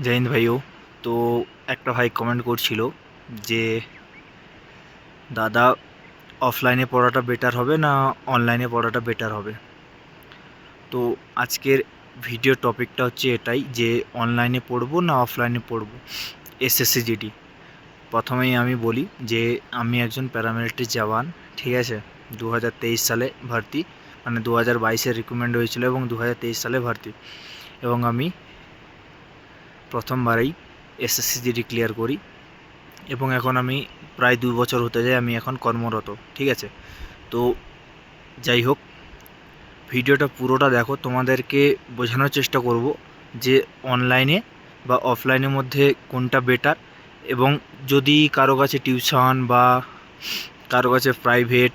জয় হিন্দ ভাইও। তো একটা ভাই কমেন্ট করছিল যে, দাদা অফলাইনে পড়াটা বেটার হবে না অনলাইনে পড়াটা বেটার হবে? তো আজকের ভিডিও টপিকটা হচ্ছে এটাই যে অনলাইনে পড়ব না অফলাইনে পড়ব? এসএসসি জিডি প্রথমেই আমি বলি যে, আমি একজন প্যারামিলিটারি জওয়ান, ঠিক আছে? দু হাজার তেইশ সালে ভর্তি মানে দু হাজার বাইশে রিক্রুটমেন্ট হয়েছিল এবং দু হাজার তেইশ সালে ভর্তি। এবং আমি প্রথমবারেই এসএসসি ক্লিয়ার করি এবং এখন আমি প্রায় দু বছর হতে যায় আমি এখন কর্মরত, ঠিক আছে? তো যাই হোক, ভিডিওটা পুরোটা দেখো, তোমাদেরকে বোঝানোর চেষ্টা করব যে অনলাইনে বা অফলাইনের মধ্যে কোনটা বেটার এবং যদি কারও কাছে টিউশন বা কারও কাছে প্রাইভেট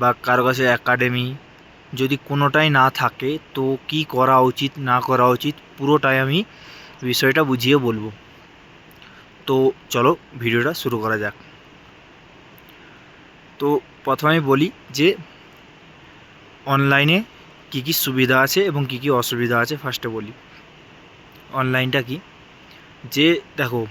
বা কারও কাছে একাডেমি যদি কোনোটাই না থাকে, তো কি করা উচিত, না করা উচিত, পুরোটাই আমি বিষয়টা বুঝিয়ে বলব। তো চলো ভিডিওটা শুরু করা যাক। তো প্রথমে বলি যে, অনলাইনে কী কী সুবিধা আছে এবং কী কী অসুবিধা আছে ফার্স্টে বলি। অনলাইনটা কি? যে দেখো,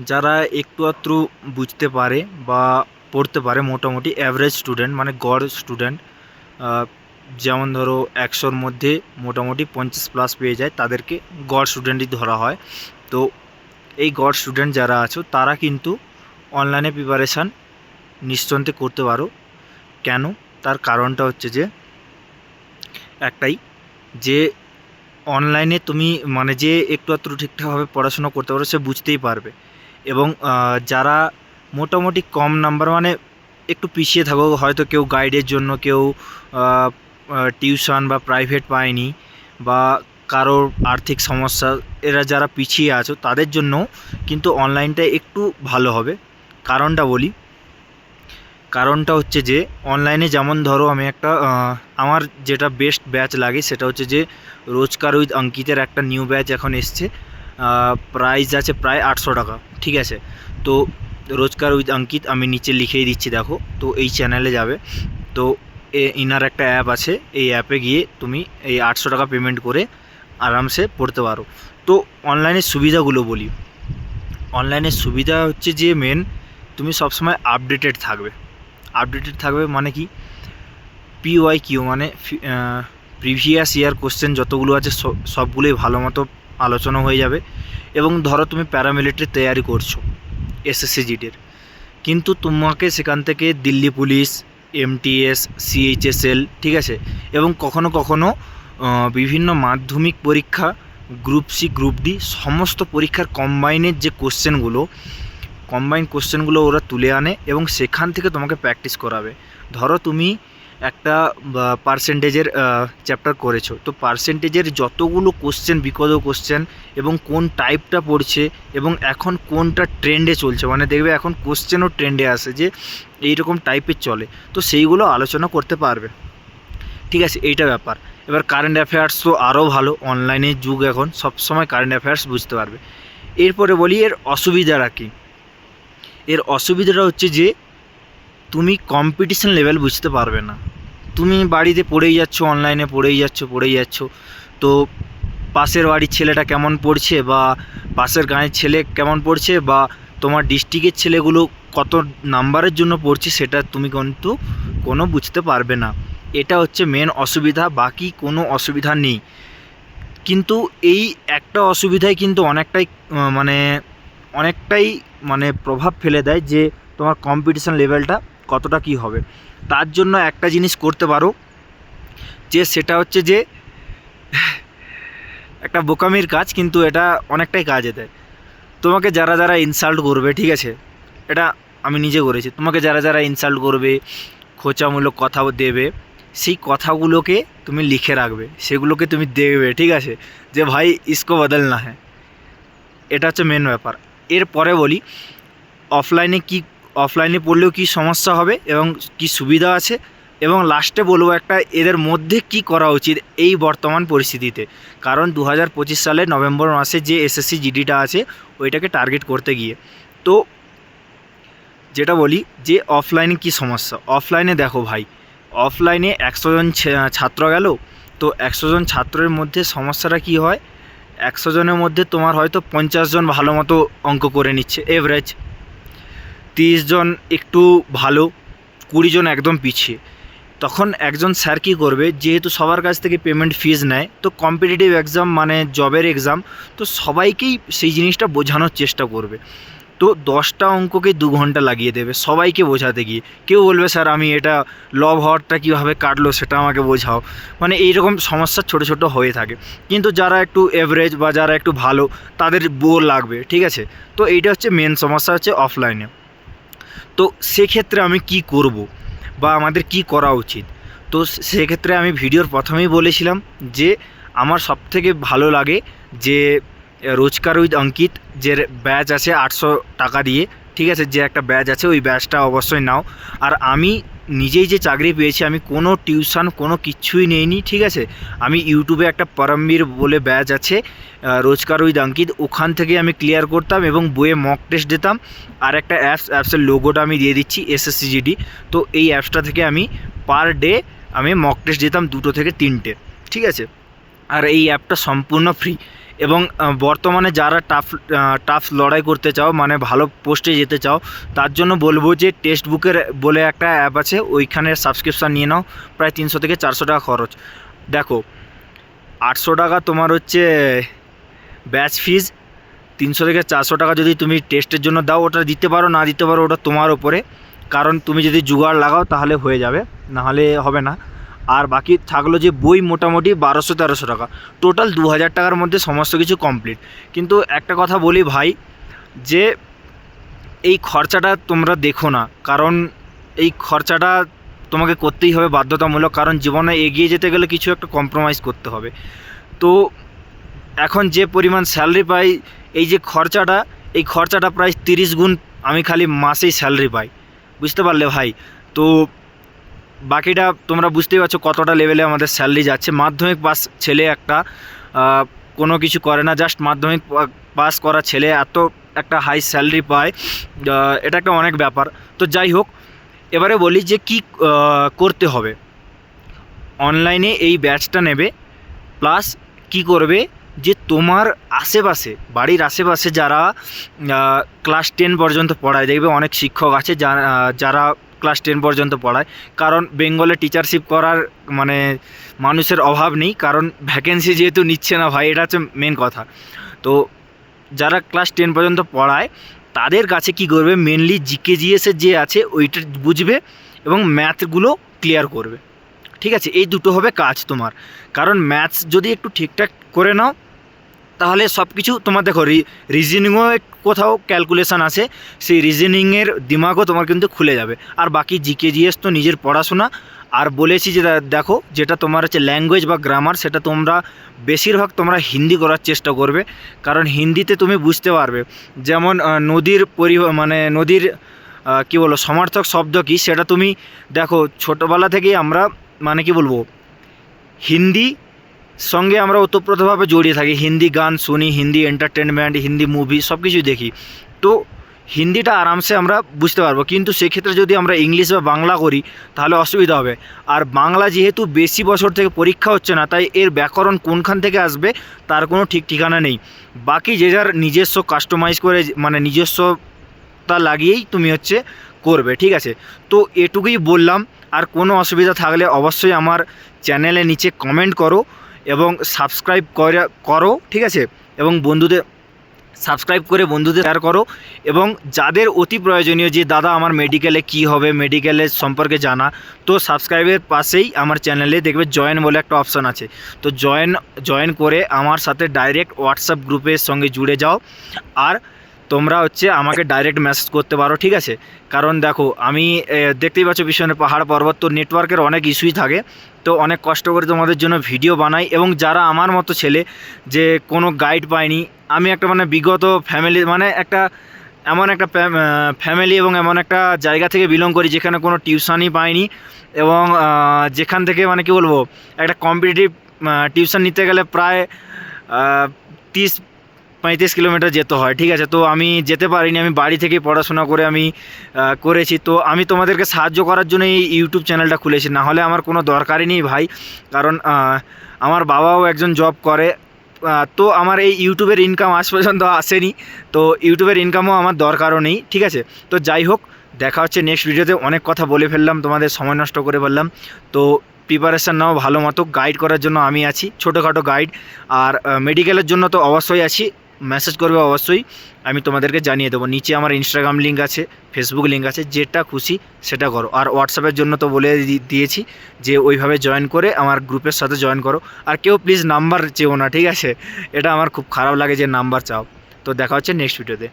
যারা একটু আধটু বুঝতে পারে বা পড়তে পারে মোটামুটি অ্যাভারেজ স্টুডেন্ট মানে গড় স্টুডেন্ট যেমন ধরো একশোর মধ্যে মোটামুটি পঞ্চাশ প্লাস পেয়ে যায়, তাদেরকে গড় স্টুডেন্টই ধরা হয়। তো এই গড় স্টুডেন্ট যারা আছো, তারা কিন্তু অনলাইনে প্রিপারেশান নিশ্চন্তে করতে পারো। কেন? তার কারণটা হচ্ছে যে, একটাই যে অনলাইনে তুমি মানে যে একটু আধটু ঠিকঠাকভাবে পড়াশোনা করতে পারো, সে বুঝতেই পারবে। এবং যারা মোটামুটি কম নাম্বার মানে একটু পিছিয়ে থাকো, হয়তো কেউ গাইডের জন্য, কেউ টিউশন বা প্রাইভেট পায়নি বা কারোর আর্থিক সমস্যা, এরা যারা পিছিয়ে আছো তাদের জন্য কিন্তু অনলাইনটা একটু ভালো হবে। কারণটা বলি। কারণটা হচ্ছে যে অনলাইনে যেমন ধরো আমি একটা আমার যেটা বেস্ট ব্যাচ লাগে সেটা হচ্ছে যে, রোজকার উইথ অঙ্কিতের একটা নিউ ব্যাচ এখন এসছে। প্রাইস আছে প্রায় আটশো টাকা, ঠিক আছে? তো রোজকার উইথ অঙ্কিত আমি নিচে লিখেই দিচ্ছি, দেখো। তো এই চ্যানেলে যাবে। তো ইনার একটা অ্যাপ আছে, এই অ্যাপে গিয়ে তুমি এই আটশো টাকা পেমেন্ট করে আরামসে পড়তে পারো। তো অনলাইনের সুবিধাগুলো বলি। অনলাইনের সুবিধা হচ্ছে যে মেন তুমি সবসময় আপডেটেড থাকবে। আপডেটেড থাকবে মানে কি? পিওয়াই কিউ মানে প্রিভিয়াস ইয়ার কোশ্চেন যতগুলো আছে সব- সবগুলোই ভালো মতো আলোচনা হয়ে যাবে। এবং ধরো তুমি প্যারামিলিটারি তৈরি করছ এসএসসি জিডির কিন্তু তোমাকে সেখান থেকে দিল্লি পুলিশ এমটিএস সিএইচএসএল ঠিক আছে? এবং কখনো কখনো বিভিন্ন মাধ্যমিক পরীক্ষা গ্রুপ সি গ্রুপ ডি সমস্ত পরীক্ষার কম্বাইনের যে কোশ্চেনগুলো কম্বাইন কোশ্চেনগুলো ওরা তুলে আনে এবং সেখান থেকে তোমাকে প্র্যাকটিস করাবে। ধরো তুমি একটা পার্সেন্টেজের চ্যাপ্টার করেছ। তো পার্সেন্টেজের যতগুলো কোশ্চেন বিকজ কোশ্চেন এবং কোন টাইপটা পড়ছে এবং এখন কোনটা ট্রেন্ডে চলছে মানে দেখবে এখন কোশ্চেনও ট্রেন্ডে আসে যে এইরকম টাইপের চলে। তো সেইগুলো আলোচনা করতে পারবে। ঠিক আছে, এইটা ব্যাপার। এবার কারেন্ট অ্যাফেয়ার্স তো আরও ভালো অনলাইনের যুগ এখন, সবসময় কারেন্ট অ্যাফেয়ার্স বুঝতে পারবে। এরপরে বলি, এর অসুবিধাটা কী? এর অসুবিধাটা হচ্ছে যে, তুমি কম্পিটিশন লেভেল বুঝতে পারবে না। তুমি বাড়িতে পড়েই যাচ্ছ অনলাইনে পড়েই যাচ্ছ পড়েই যাচ্ছ। তো পাশের বাড়ির ছেলেটা কেমন পড়ছে বা পাশের গাঁয়ের ছেলে কেমন পড়ছে বা তোমার ডিস্ট্রিক্টের ছেলেগুলো কত নাম্বারের জন্য পড়ছে সেটা তুমি কিন্তু কোনো বুঝতে পারবে না। এটা হচ্ছে মেন অসুবিধা, বাকি কোনো অসুবিধা নেই। কিন্তু এই একটা অসুবিধায় কিন্তু অনেকটাই মানে অনেকটাই মানে প্রভাব ফেলে দেয় যে তোমার কম্পিটিশান লেভেলটা কতটা কি হবে। তার জন্য একটা জিনিস করতে পারো, যে সেটা হচ্ছে যে, একটা বোকামির কাজ কিন্তু এটা অনেকটাই কাজে দেয়। তোমাকে যারা যারা ইনসাল্ট করবে, ঠিক আছে? এটা আমি নিজে করেছি। তোমাকে যারা যারা ইনসাল্ট করবে, খোঁচামূলক কথা দেবে, সেই কথাগুলোকে তুমি লিখে রাখবে। সেগুলোকে তুমি দেখবে, ঠিক আছে? যে ভাই, ইসকো বদলনা হ্যাঁ। এটা হচ্ছে মেন ব্যাপার। এরপরে বলি অফলাইনে কি অফলাইনে পড়লেও কি সমস্যা হবে এবং কি সুবিধা আছে? এবং লাস্টে বলব একটা, এদের মধ্যে কি করা উচিত এই বর্তমান পরিস্থিতিতে? কারণ দু হাজার পঁচিশ সালে নভেম্বর মাসে যে এসএসসি জিডিটা আছে, ওইটাকে টার্গেট করতে গিয়ে। তো যেটা বলি যে অফলাইনে কি সমস্যা? অফলাইনে দেখো ভাই অফলাইনে একশো জন ছাত্র গেল, তো একশো জন ছাত্রের মধ্যে সমস্যাটা কি হয়? একশো জনের মধ্যে তোমার হয়তো পঞ্চাশ জন ভালো মতো অঙ্ক করে নিচ্ছে এভারেজ তিরিশ জন একটু ভালো, কুড়ি জন একদম পিছিয়ে। তখন একজন স্যার কী করবে, যেহেতু সবার কাছ থেকে পেমেন্ট ফিজ নেয়, তো কম্পিটিটিভ এক্সাম মানে জবের এক্সাম তো সবাইকেই সেই জিনিসটা বোঝানোর চেষ্টা করবে। তো দশটা অঙ্ককে দু ঘণ্টা লাগিয়ে দেবে সবাইকে বোঝাতে গিয়ে। কেউ বলবে, স্যার, আমি এটা লব হওয়ারটা কীভাবে কাটলো সেটা আমাকে বোঝাও। মানে এইরকম সমস্যা ছোট ছোট হয়ে থাকে। কিন্তু যারা একটু এভারেজ বা যারা একটু ভালো, তাদের বোর লাগবে, ঠিক আছে? তো এইটা হচ্ছে মেন সমস্যা হচ্ছে অফলাইনে তো সেক্ষেত্রে আমি কি করব বা আমাদের কি করা উচিত? তো সেক্ষেত্রে আমি ভিডিওর প্রথমেই বলেছিলাম যে আমার সব থেকে ভালো লাগে যে, রোজকার উইথ অঙ্কিত যে ব্যাচ আছে আটশো টাকা দিয়ে, ঠিক আছে? যে একটা ব্যাচ আছে, ওই ব্যাচটা অবশ্যই নাও। আর আমি নিজেই যে চাকরি পেয়েছি, আমি কোনো টিউশন, কোনো কিচ্ছুই নেইনি, ঠিক আছে? আমি ইউটিউবে একটা পরমবীর বলে ব্যাচ আছে রোজকার উইথ অঙ্কিত ওখান থেকে আমি ক্লিয়ার করতাম এবং বইয়ে মক টেস্ট দিতাম, আর একটা অ্যাপস অ্যাপসের লোগোটা আমি দিয়ে দিচ্ছি এসএসসিজিডি তো এই অ্যাপসটা থেকে আমি পার ডে আমি মক টেস্ট দিতাম দুটো থেকে তিনটে, ঠিক আছে? আর এই অ্যাপটা সম্পূর্ণ ফ্রি এবং বর্তমানে যারা টাফ টাফ লড়াই করতে চাও মানে ভালো পোস্টে যেতে চাও, তার জন্য বলব যে টেক্সট বুকের বলে একটা অ্যাপ আছে, ওইখানে সাবস্ক্রিপশান নিয়ে নাও, প্রায় তিনশো থেকে চারশো টাকা খরচ। দেখো, আটশো টাকা তোমার হচ্ছে ব্যাচ ফিজ তিনশো থেকে চারশো টাকা যদি তুমি টেস্টের জন্য দাও, ওটা দিতে পারো, না দিতে পারো, ওটা তোমার ওপরে কারণ তুমি যদি জুগাড় লাগাও, তাহলে হয়ে যাবে, নাহলে হবে না। আর বাকি থাকল যে বই মোটামুটি বারোশো তেরোশো টাকা। টোটাল দু হাজার টাকার মধ্যে সমস্ত কিছু কমপ্লিট কিন্তু একটা কথা বলি ভাই, যে এই খরচাটা তোমরা দেখো না। কারণ এই খরচাটা তোমাকে করতেই হবে বাধ্যতামূলক, কারণ জীবনে এগিয়ে যেতে গেলে কিছু একটা কম্প্রোমাইজ করতে হবে। তো এখন যে পরিমাণ স্যালারি পাই, এই যে খরচাটা, এই খরচাটা প্রায় তিরিশ গুণ আমি খালি মাসেই স্যালারি পাই। বুঝতে পারলে ভাই? তো বাকিটা তোমরা বুঝতেই পারছ কতটা লেভেলে আমাদের স্যালারি যাচ্ছে। মাধ্যমিক পাস ছেলে একটা কোনো কিছু করে না জাস্ট মাধ্যমিক পাস করা ছেলে, এত একটা হাই স্যালারি পায় এটা একটা অনেক ব্যাপার। তো যাই হোক, এবারে বলি যে কি করতে হবে। অনলাইনে এই ব্যাচটা নেবে প্লাস কি করবে যে তোমার আশেপাশে, বাড়ির আশেপাশে যারা ক্লাস টেন পর্যন্ত পড়ায়, দেখবে অনেক শিক্ষক আছে যারা ক্লাস টেন পর্যন্ত পড়ায়। কারণ বেঙ্গলে টিচারশিপ করার মানে মানুষের অভাব নেই, কারণ ভ্যাকেন্সি যেহেতু নিচ্ছে না ভাই, এটা হচ্ছে মেন কথা। তো যারা ক্লাস টেন পর্যন্ত পড়ায়, তাদের কাছে কি করবে? মেনলি জিকে জিএসের যে আছে, ওইটা বুঝবে এবং ম্যাথগুলো ক্লিয়ার করবে। ঠিক আছে? এই দুটো হবে কাজ তোমার। কারণ ম্যাথস যদি একটু ঠিকঠাক করে নাও তাহলে সব কিছু তোমার দেখো রিজনিংও কোথাও ক্যালকুলেশান আছে, সেই রিজনিংয়ের দিমাগও তোমার কিন্তু খুলে যাবে। আর বাকি জিকে জিএস তো নিজের পড়াশোনা। আর বলেছি যে দেখো, যেটা তোমার হচ্ছে ল্যাঙ্গুয়েজ বা গ্রামার সেটা তোমরা বেশিরভাগ তোমরা হিন্দি করার চেষ্টা করবে। কারণ হিন্দিতে তুমি বুঝতে পারবে। যেমন নদীর পরি মানে নদীর কি বলো সমার্থক শব্দ কি, সেটা তুমি দেখো, ছোটোবেলা থেকেই আমরা মানে কি বলব, হিন্দি সঙ্গে আমরা ওতপ্রোতভাবে জড়িয়ে থাকি। হিন্দি গান শুনি, হিন্দি এন্টারটেনমেন্ট হিন্দি মুভি সব কিছুই দেখি। তো হিন্দিটা আরামসে আমরা বুঝতে পারব। কিন্তু সেক্ষেত্রে যদি আমরা ইংলিশ বা বাংলা করি, তাহলে অসুবিধা হবে। আর বাংলা যেহেতু বেশি বছর থেকে পরীক্ষা হচ্ছে না, তাই এর ব্যাকরণ কোনখান থেকে আসবে, তার কোনো ঠিক ঠিকানা নেই। বাকি যে যার নিজস্ব কাস্টমাইজ করে মানে নিজস্বতা লাগিয়েই তুমি হচ্ছে করবে, ঠিক আছে? তো এটুকুই বললাম। আর কোনো অসুবিধা থাকলে অবশ্যই আমার চ্যানেলে নিচে কমেন্ট করো। এবং সাবস্ক্রাইব করে, করো, ঠিক আছে? এবং বন্ধুদের সাবস্ক্রাইব করে বন্ধুদের শেয়ার করো এবং যাদের অতি প্রয়োজনীয়, যে দাদা আমার মেডিকেলে কি হবে মেডিকেলের সম্পর্কে জানা, তো সাবস্ক্রাইবের পাশেই আমার চ্যানেলে দেখবে জয়েন বলে একটা অপশান আছে। তো জয়েন জয়েন করে আমার সাথে ডাইরেক্ট হোয়াটসঅ্যাপ গ্রুপের সঙ্গে জুড়ে যাও আর তোমরা হচ্ছে আমাকে ডাইরেক্ট মেসেজ করতে পারো, ঠিক আছে? কারণ দেখো, আমি দেখতেই পাচ্ছ পিছনে পাহাড় পর্বত, তো নেটওয়ার্কের অনেক ইস্যুই থাকে। তো অনেক কষ্ট করে তোমাদের জন্য ভিডিও বানাই এবং যারা আমার মতো ছেলে যে কোনো গাইড পায়নি, আমি একটা মানে বিগত ফ্যামিলি মানে একটা এমন একটা ফ্যামিলি এবং এমন একটা জায়গা থেকে বিলং করি যেখানে কোনো টিউশনই পাইনি এবং যেখান থেকে মানে কি বলব, একটা কম্পিটিটিভ টিউশন নিতে গেলে প্রায় তিরিশ পঁয়ত্রিশ কিলোমিটার যেতে হয়, ঠিক আছে? তো আমি যেতে পারিনি, আমি বাড়ি থেকে পড়াশোনা করে আমি করেছি। তো আমি তোমাদেরকে সাহায্য করার জন্য এই ইউটিউব চ্যানেলটা খুলেছি। না হলে আমার কোনো দরকারই নেই ভাই, কারণ আমার বাবাও একজন জব করে। তো আমার এই ইউটিউবের ইনকাম আজ পর্যন্ত আসেনি, তো ইউটিউবের ইনকামও আমার দরকারও নেই, ঠিক আছে? তো যাই হোক, দেখা হচ্ছে নেক্সট ভিডিওতে অনেক কথা বলে ফেললাম, তোমাদের সময় নষ্ট করে ফেললাম। তো প্রিপারেশান নাও ভালো মতো। গাইড করার জন্য আমি আছি, ছোটোখাটো গাইড আর মেডিকেলের জন্য তো অবশ্যই আছি। মেসেজ করবে অবশ্যই, আমি তোমাদেরকে জানিয়ে দেবো। নিচে আমার ইনস্টাগ্রাম লিঙ্ক আছে ফেসবুক লিঙ্ক আছে, যেটা খুশি সেটা করো। আর হোয়াটসঅ্যাপের জন্য তো বলে দিয়েছি যে ওইভাবে জয়েন করে আমার গ্রুপের সাথে জয়েন করো। আর কেউ প্লিজ নাম্বার চেও না, ঠিক আছে? এটা আমার খুব খারাপ লাগে যে নাম্বার চাও। তো দেখা হচ্ছে নেক্সট ভিডিওতে